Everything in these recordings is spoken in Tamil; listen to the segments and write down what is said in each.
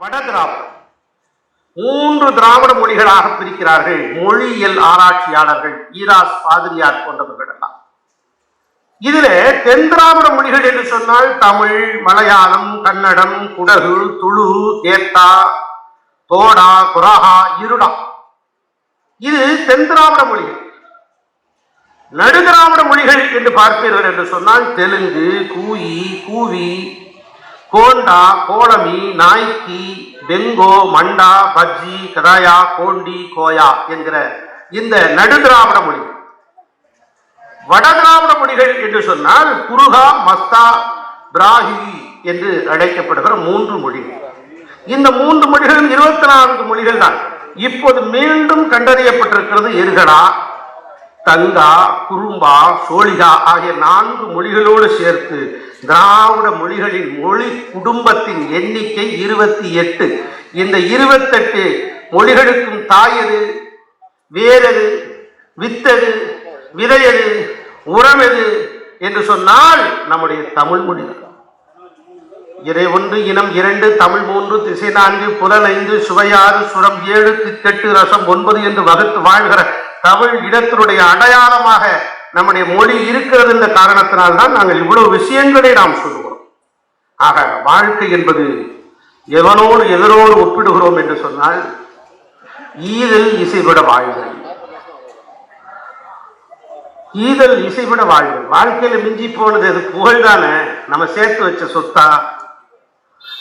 வட திராவிடம். மூன்று திராவிட மொழிகளாக பிரிக்கிறார்கள் மொழியியல் ஆராய்ச்சியாளர்கள் ஈராஸ் பாதிரியார் போன்றவர்கள் எல்லாம் இதுல தென் திராவிட மொழிகள் என்று சொன்னால் தமிழ் மலையாளம் கன்னடம் குடகு துளு கேட்டா தோடா குராஹா இருடா. இது தென் திராவிட மொழிகள். நடுதிராவிட மொழிகள் என்று பார்ப்பீர்கள் என்று சொன்னால் தெலுங்கு கூயி கூவி கோண்டா கோலமி நாய்க்கி பெங்கோ மண்டா பஜ்ஜி கதாயா கோண்டி கோயா என்கிற இந்த நடுதிராவிட மொழிகள் வடதிராவிட மொழிகள் என்று சொன்னால் குருகா மஸ்தா பிராஹி என்று அழைக்கப்படுகிற மூன்று மொழிகள் இந்த மூன்று மொழிகளும் இருபத்தி நான்கு மொழிகள் தான். இப்போது மீண்டும் கண்டறியப்பட்டிருக்கிறது எருகடா தங்கா குறும்பா சோழிகா ஆகிய நான்கு மொழிகளோடு சேர்த்து திராவிட மொழிகளின் மொழி குடும்பத்தின் எண்ணிக்கை இருபத்தி எட்டு. இந்த இருபத்தெட்டு மொழிகளுக்கும் தாயது வேரது வித்தது விதையது உறவெது என்று சொன்னால் நம்முடைய தமிழ் மொழி. இறை ஒன்று இனம் இரண்டு தமிழ் மூன்று திசை நான்கு புலன் ஐந்து சுவையாறு சுரம் ஏழு தித்தெட்டு ரசம் ஒன்பது என்று வகுத்து வாழ்கிற தமிழ் இடத்தினுடைய அடையாளமாக நம்முடைய மொழி இருக்கிறது என்ற காரணத்தினால்தான் நாங்கள் இவ்வளவு விஷயங்களை நாம் சொல்லுகிறோம். ஆக வாழ்க்கை என்பது எவனோடு எதனோடு ஒப்பிடுகிறோம் என்று சொன்னால் ஈதல் இசைவிட வாழ்தல். ஈதல் இசைவிட வாழ்வு வாழ்க்கையில மிஞ்சி போனது அது புகழ் தானே. நம்ம சேர்த்து வச்ச சொத்தா?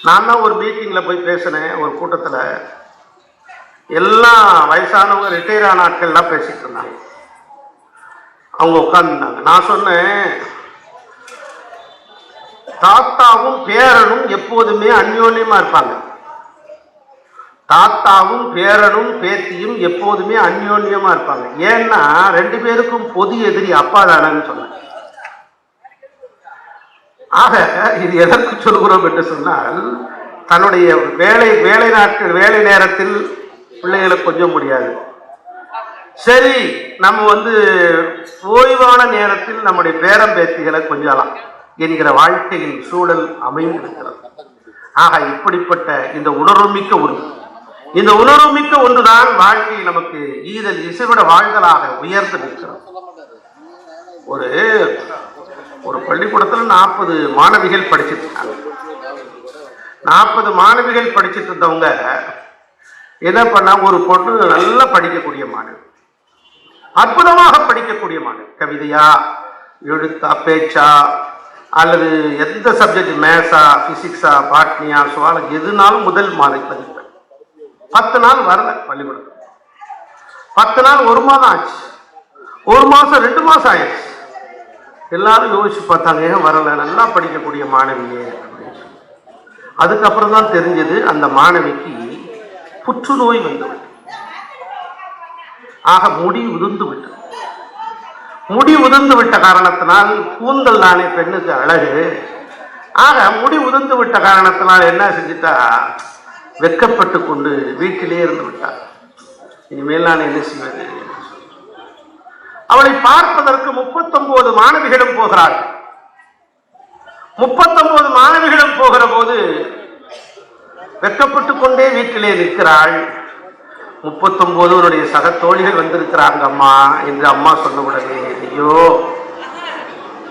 நான் தான் ஒரு மீட்டிங்ல போய் பேசினேன் ஒரு கூட்டத்துல. எல்லாம் வயசானவங்க ரிட்டையர் ஆன ஆட்கள்லாம் பேசிட்டு இருந்தாங்க. அவங்க உட்கார்ந்துருந்தாங்க நான் சொன்னேன் தாத்தாவும் பேரனும் எப்போதுமே அந்யோன்யமா இருப்பாங்க. தாத்தாவும் பேரனும் பேத்தியும் எப்போதுமே அந்யோன்யமா இருப்பாங்க. ஏன்னா ரெண்டு பேருக்கும் பொது எதிரி அப்பா தானேன்னு சொன்னேன். ஆக இது எதற்கு சொல்கிறோம் என்று சொன்னால் தன்னுடைய வேலை வேலை நாட்கள் வேலை நேரத்தில் பிள்ளைகளை கொஞ்சம் முடியாது. சரி நம்ம வந்து ஓய்வான நேரத்தில் நம்முடைய பேரம் பேத்திகளை கொஞ்சலாம். என்கிற வாழ்க்கையின் சூழல் அமைந்திருக்கிறது. ஆக இப்படிப்பட்ட இந்த உணர்வுமிக்க ஒன்று. இந்த உணர்வுமிக்க ஒன்றுதான் வாழ்க்கை நமக்கு ஈதல் இசைவிட வாழ்தலாக உயர்ந்து நிற்கிறது. ஒரு ஒரு பள்ளிக்கூடத்தில் நாற்பது மாணவிகள் படிச்சுட்டு இருக்காங்க. நாற்பது மாணவிகள் படிச்சுட்டு இருந்தவங்க என்ன பண்ணா ஒரு பொண்ணு நல்லா படிக்கக்கூடிய மாணவி. அற்புதமாக படிக்கக்கூடிய மாணவர். கவிதையா எழுத்தா பேச்சா அல்லது எந்த சப்ஜெக்ட் மேத்ஸா பிசிக்ஸா பாட்னியா சுவாலம் எதுனாலும் முதல் மாலை பதிப்பேன் பத்து நாள் வரல பள்ளிக்கூடம். பத்து நாள் ஒரு மாதம் ஆச்சு. ஒரு மாதம் ரெண்டு மாதம் ஆயிடுச்சு. எல்லாரும் யோசிச்சு பார்த்தாங்க ஏன் வரல? நல்லா படிக்கக்கூடிய மாணவியே. அப்படின்னு சொல்லி. அதுக்கப்புறம் தான் தெரிஞ்சது அந்த மாணவிக்கு புற்றுநோய் வந்துவிட்டது ஆக முடி உதிர்ந்து விட்டது. முடி உதிர்ந்து விட்ட காரணத்தினால் கூந்தல் தானே பெண்ணுக்கு அழகு. ஆக முடி உதிர்ந்து விட்ட காரணத்தினால் என்ன செஞ்சிட்டா? வெக்கப்பட்டு கொண்டு வீட்டிலே இருந்து விட்டார். இனிமேல் நான் என்ன செய்வது? அவளை பார்ப்பதற்கு முப்பத்தொன்பது மாணவிகளும் போகிறார்கள். முப்பத்தொன்பது மாணவிகளும் போகிற போது வெக்கப்பட்டு கொண்டே வீட்டிலே நிற்கிறாள். முப்பத்தொன்பது அவருடைய சக தோழிகள் வந்திருக்கிறாங்க அம்மா என்று அம்மா சொன்ன உடனே ஐயோ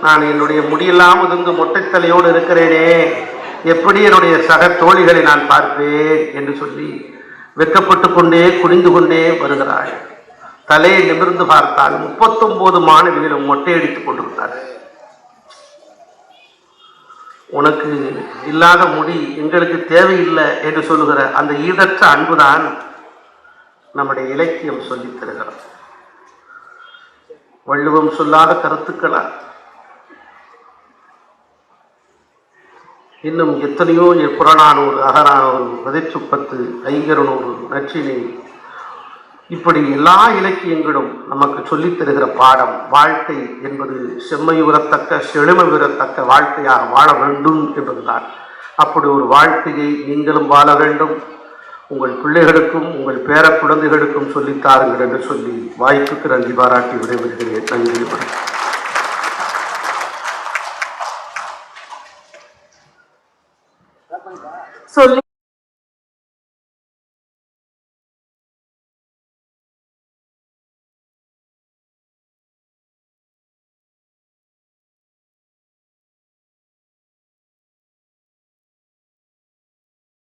நான் என்னுடைய முடியெல்லாம் ஒதுங்கு மொட்டைத்தலையோடு இருக்கிறேனே எப்படி என்னுடைய சக தோழிகளை நான் பார்ப்பேன் என்று சொல்லி வெக்கப்பட்டு கொண்டே குனிந்து கொண்டே வருகிறாள். தலையை நிமிர்ந்து பார்த்தால் முப்பத்தொன்பது மாணவிகளும் மொட்டையடித்துக் கொண்டிருந்தார்கள். உனக்கு இல்லாத முடி எங்களுக்கு தேவையில்லை என்று சொல்லுகிற அந்த ஈடற்ற அன்புதான் நம்முடைய இலக்கியம் சொல்லித் தருகிறது. வள்ளுவம் சொல்லாத கருத்துக்களா? இன்னும் எத்தனையோ புறநானூறு அகரானூறு விதைச்சுப்பத்து ஐங்கரநூறு நச்சினை இப்படி எல்லா இலக்கியங்களும் நமக்கு சொல்லித் தருகிற பாடம் வாழ்க்கை என்பது செம்மை உரத்தக்க செழுமை உரத்தக்க வாழ்க்கையாக வாழ வேண்டும் என்பதுதான். அப்படி ஒரு வாழ்க்கையை நீங்களும் வாழ வேண்டும். உங்கள் பிள்ளைகளுக்கும் உங்கள் பேர குழந்தைகளுக்கும் சொல்லித்தாருங்கள் என்று சொல்லி வாய்ப்புக்கு நன்றி பாராட்டி விடைபெறுகிறேன். நன்றி வணக்கம். சொல்லி.